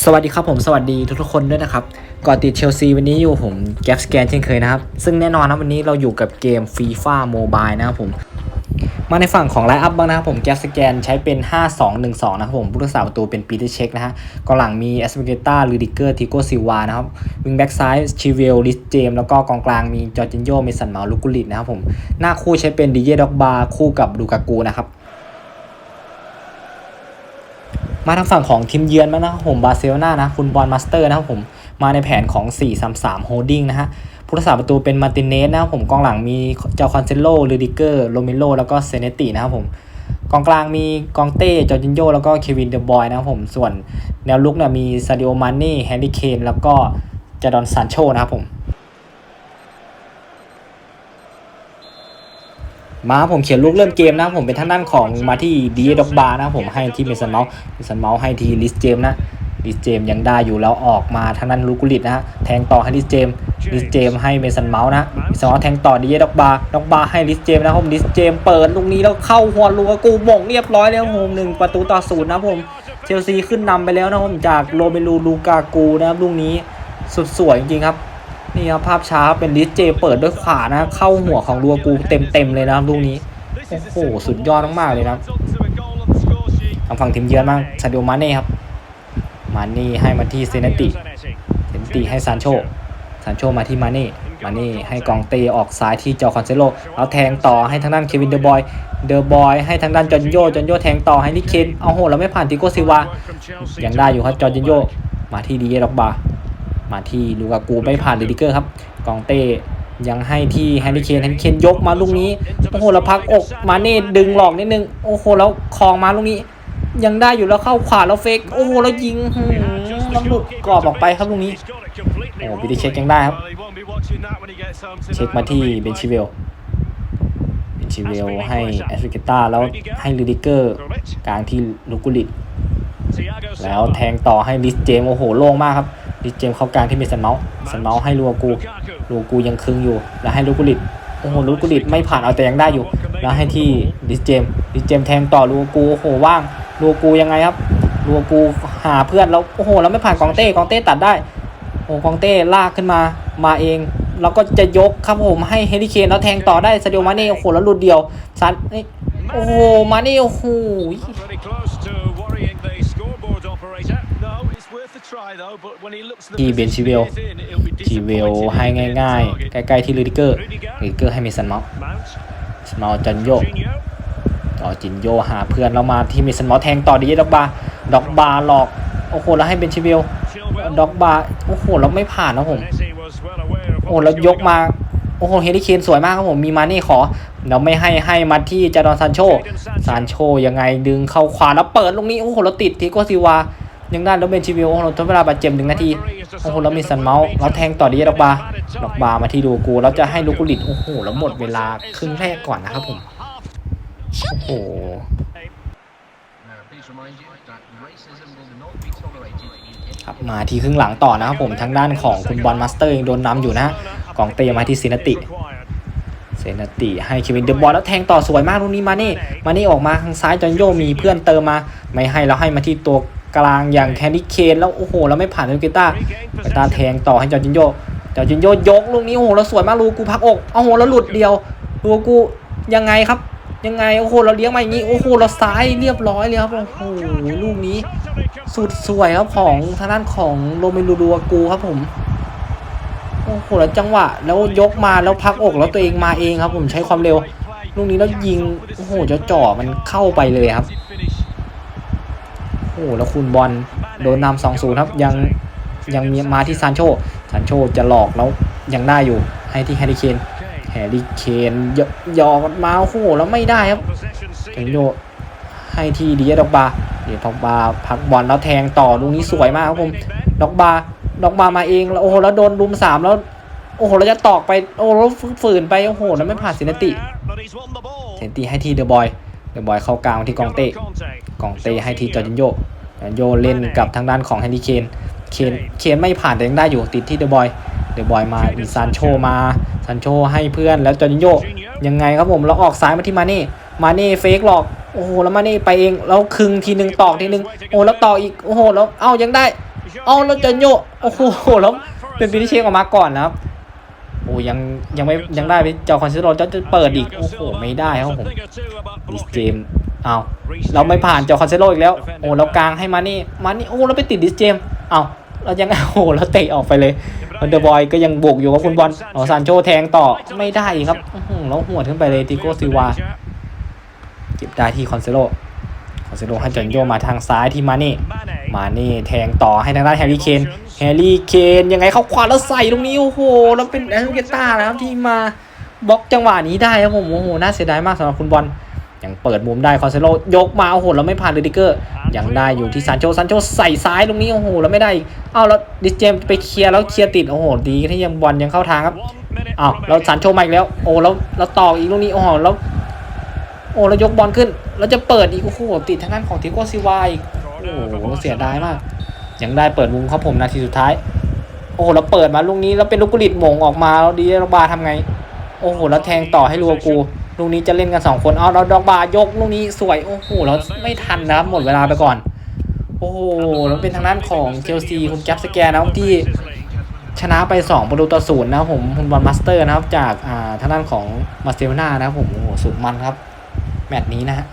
สวัสดีครับผมสวัสดีทุกๆคนด้วยนะครับก่อนติดเชลซีวันนี้อยู่ผมแกปสแกนเช่นเคยนะครับ ซึ่งแน่นอนนะวันนี้เราอยู่กับเกม FIFA Mobile นะครับผม มาในฝั่งของไลน์อัพบ้างนะครับผมแกปสแกนใช้เป็น 5-2-1-2 นะครับผมผู้รักษาประตูเป็นปีเตอร์เช็คนะฮะกองหลังมีแอสเปเกต้าลูดิเกอร์ทิโกซิวานะครับวิงแบ็กซ้ายชิเวลลิสเจมแล้วก็กองกลางมีจอร์จินโยเมสันเมาลูกุลิตนะครับผมหน้าคู่ใช้เป็นดิเยด็อกบาคู่กับลูกากูนะครับ มาทางฝั่งของทีมเยือนบ้างนะครับผมบาร์เซโลนานะคุณบอลมาสเตอร์นะครับผมมาในแผนของ 4-3-3 โฮดดิ้งนะฮะผู้รักษาประตูเป็นมาร์ติเนสนะครับผมกองหลังมีเจ้าคอนเซโลลูดิเกอร์โรเมโลแล้วก็เซเนตินะครับผมกองกลางมีกองเต้จอร์จินโยแล้วก็เควินเดอะบอยนะครับผมส่วนแนวลุกเนี่ยมีซาดิโอมานนี่แฮร์รี่เคนแล้วก็จาดอนซานโชนะครับผม มาครับผมเขียนลูกเริ่มเกมนะครับผมเป็นทางด้านของมาที่ดีด็อกบาร์นะครับผมให้ที่เมสันเมาส์เมสันเมาส์ให้ที่ลิสเจมนะลิสเจมยังได้อยู่แล้วออกมาทางด้านลูกุลิตนะฮะแทงต่อให้ลิสเจมลิสเจมให้เมสันเมาส์นะเมสันเมาส์แทงต่อดีด็อกบาร์ด็อกบาร์ให้ลิสเจมนะครับผมลิสเจมเปิดลูกนี้แล้วเข้าหัวลูกกูบ่งเรียบร้อยแล้วครับผมหนึ่งประตูต่อศูนย์นะครับผมเชลซีขึ้นนำไปแล้วนะครับผมจากโรเมลูลูกากูนะครับลูกนี้สุดสวยจริงๆครับ นี่ครับภาพช้าเป็นลิสเจเปิดด้วยขวานะ เข้าหัวของลัวกูเต็มๆเลยนะลูกนี้ โอ้โห สุดยอดมากๆเลยนะทางฝั่งทีมเยือนบ้างซาดิโอมาเน่ครับ มาเน่ให้มาที่เซเนติเซเนติให้ซานโชซานโชมาที่มาเน่ มาเน่ให้กองเตออกซ้ายที่จอคอนเซโลแล้วแทงต่อให้ทางด้านเควินเดอะบอย เดอะบอยให้ทางด้านจอนโยจอนโยแทงต่อให้ลิเคน เอาโหเราไม่ผ่านติโกซิวา ยังได้อยู่ครับจอนโย มาที่ดีเยด็อกบา มาที่ลูกากูไม่ผ่านเลดิเกอร์ครับ กองเต้ยังให้ที่แฮร์รี่เคนแฮร์รี่เคนยกมาลูกนี้ โอ้โหแล้วพักอกมาเน่ดึงหลอกนิดนึง โอ้โห แล้วคลองมาลูกนี้ ยังได้อยู่แล้วเข้าขวาแล้วเฟก โอ้โห แล้วยิงหืมล้วหลุดกรอบออกไปครับลูกนี้ โอ้บิดิเช็คยังได้ครับ เช็คมาที่เบนชิเวลเบนชิเวลให้แอฟริกาต้าแล้วให้ลูดิเกอร์กลางที่ลูกุลิตแล้วแทงต่อให้ลิสเจมโอ้โหโล่งมากครับ ลิสเจมส์เข้ากลางที่เมสันเมาส์เมสันเมาส์ให้ลูกูลูกูยังคึงอยู่ แล้วให้ลูกุลิตโอ้โหลูกุลิตไม่ผ่านเอาแต่ยังได้อยู่ แล้วให้ที่ลิสเจมส์ลิสเจมส์แทงต่อลูกูโอ้โหว่างลูกูยังไงครับลูกูหาเพื่อนแล้วโอ้โหแล้วไม่ผ่านกองเต้กองเต้ตัดได้โอ้โหกองเต้ลากขึ้นมามาเองแล้วก็จะยกครับผมให้เฮริเคนแล้วแทงต่อได้ซาดิโอมาเน่โอ้โหแล้วหลุดเดียวซันนี่โอ้โหมาเน่โอ้โห ที่เบนชิเวล position he's in, it'll be ชีเวล disappointing ให้ if he hits ง่าย target. ๆใกล้ๆที่ลูดิเกอร์ลูดิเกอร์ให้เมสันเมาส์ Mount, สมอลจันโย Coutinho, ต่อจินโยหาเพื่อนแล้วมาที่เมสันเมาส์แทงต่อดีเจด็อกบาร์ด็อกบาร์หลอกโอ้โหแล้วให้เบนชิเวล Chilwell. ด็อกบาร์โอ้โหแล้วไม่ผ่านนะผม Messi was well aware of โอ้ what แล้ว was ยก going มา on. โอ้โหเฮลิเคนสวยมากครับผมมีมานี่ขอเราไม่ให้ให้มาที่จาดอนซานโชซานโชยังไงดึงเข้าขวาแล้วเปิดตรงนี้โอ้โหแล้วติดทีโกซิวา ยังได้แล้วเบนชิวลโอ้โหเราทดเวลาบาดเจ็บหนึ่งนาทีโอ้โหแล้วมีสันเมาส์แล้วแทงต่อดีเจด็อกบาร์ด็อกบามาที่ลูกูแล้วจะให้ลูกูลิตโอ้โหแล้วหมดเวลาครึ่งแรกก่อนนะครับผมโอ้โหครับมาที่ครึ่งหลังต่อนะครับผมทางด้านของคุณบอลมาสเตอร์ยังโดนนำอยู่นะกองเตะมาที่ซินติเซนาติให้เควินเดอะบอลแล้วแทงต่อสวยมากลูกนี้มาเน่มาเน่ออกมาทางซ้ายจอนโยมีเพื่อนเติมมา ไม่ให้แล้วให้มาที่ตัว กลางอย่างแคนดี้เคนแล้วโอ้โหแล้วไม่ผ่านเกต้าเกต้าแทงต่อให้จอร์จินโยจอร์จินโยยกลูกนี้โอ้โหแล้วสวยมากลูกกูพักอกโอ้โหแล้วหลุดเดียวลูกกูยังไงครับ ยังไงโอ้โหเราเลี้ยงมาอย่างนี้โอ้โหเราซ้ายเรียบร้อยเลยครับโอ้โหลูกนี้สุดสวยครับของทางด้านของโรเมลูดัวกูครับผมโอ้โหแล้วจังหวะ แล้วยกมาแล้วพักอกแล้วตัวเองมาเองครับ ผมใช้ความเร็ว ลูกนี้แล้วยิงโอ้โหจะจ่อมันเข้าไปเลยครับโอ้โหแล้วคุณบอลโดนนำสองศูนย์ครับยังยังมีมาที่ซานโชซานโชจะหลอกแล้วยังได้อยู่ให้ที่แฮร์รี่เคนแฮร์รี่เคนยยอมันมาโอ้โหแล้วไม่ได้ครับเทนโยให้ทีดีดอกบาเดี๋ยวดอกบาพักบอลแล้วแทงต่อลูกนี้สวยมากครับผมดอกบาดอกบามาเองแล้วโอ้โหแล้วโดนรุมสามแล้วโอ้โหแล้วจะตอกไปโอ้โหแล้วฝืนไปโอ้โหแล้วไม่ผ่านสินติเซนติให้ทีเดอะบอยเดอะบอยเข้ากลางมาที่กองเต้ กองเต้ให้ทีจอร์จินโยจอร์จินโยเล่นกับทางด้านของแฮร์รี่เคนเคนเคนไม่ผ่านแต่ยังได้อยู่ติดที่เดอะบอยเดอะบอยมามีซานโชมาซานโชให้เพื่อนแล้วจอร์จินโยยังไงครับผมแล้วออกซ้ายมาที่มาเน่มาเน่เฟกหลอกโอ้โหแล้วมาเน่ไปเองแล้วคึงทีหนึ่งตอกทีหนึ่งโอ้แล้วต่ออีกโอ้โหแล้วเอ้ายังได้เอาแล้วเจนโยโอ้โหแล้วเป็นฟินิชเชงออกมาก่อนนะครับโอ้ยังยังไม่ยังได้ไปเจ้าคอนเซโรจะจะเปิดอีกโอ้โหไม่ได้ครับผมลิสเจม เอาเราไม่ผ่านเจ้าคอนเซโรอีกแล้ว โอ้เรากลางให้มานี่มานี่โอ้เราไปติดลิสเจมเอาเรายังโอ้เราเตะออกไปเลยวันเดอร์บอยก็ยังบวกอยู่กับคุณบอลเอซานโชแทงต่อไม่ได้อีกครับอื้อหือแล้วหัวขึ้นไปเลยติโกซิวาเก็บได้ที่คอนเซโลคอนเซโลให้จอนโยมาทางซ้ายที่มาเน่มาเน่แทงต่อให้ทางด้านแฮร์รี่เคนแฮร์รี่เคนยังไงเข้าขวาแล้วใส่ตรงนี้โอ้โหแล้วเป็นแอนเกต้านะครับที่มาบล็อกจังหวะนี้ได้ครับผมโอ้โหน่าเสียดายมากสำหรับคุณบอล ยังเปิดมุมได้คอนเซโลยกมาโอ้โหแล้วไม่ผ่านเรดิเกอร์ ยังได้อยู่ที่ซานโชซานโชใส่ซ้ายตรงนี้โอ้โหแล้วไม่ได้อีกเอ้าแล้วดิสเจมไปเคลียร์แล้วเคลียร์ติดโอ้โหดีที่ยังบอลยังเข้าทางครับอ้าวแล้วสันโชมาอีกแล้วโอ้แล้วแล้วต่ออีกลูกนี้โอ้โหแล้วโอ้แล้วยกบอลขึ้นแล้วจะเปิดอีกโอ้โหติดทางด้านของทิโกซิวาอีกโอ้โหเสียดายมาก ยังได้เปิดมุมครับผมนาทีสุดท้าย โอ้โหแล้วเปิดมาลูกนี้แล้วเป็นลูกกุลิตหมงออกมาแล้วดีดอกบาทำไง โอ้โหแล้วแทงต่อให้ลูกากู ลูกนี้จะเล่นกันสองคนเอาเราดอกบายกลูกนี้สวย โอ้โหเราไม่ทันนะครับหมดเวลาไปก่อน โอ้โหแล้วเป็นทางด้านของเชลซีคุณแจ็ปสแกนนะครับที่ชนะไป2ประตูต่อศูนย์นะครับผมคุณบอลมาสเตอร์นะครับจากทางด้านของมาเซลนานะครับผมโอ้โหสุดมันครับ แมตช์นี้นะฮะ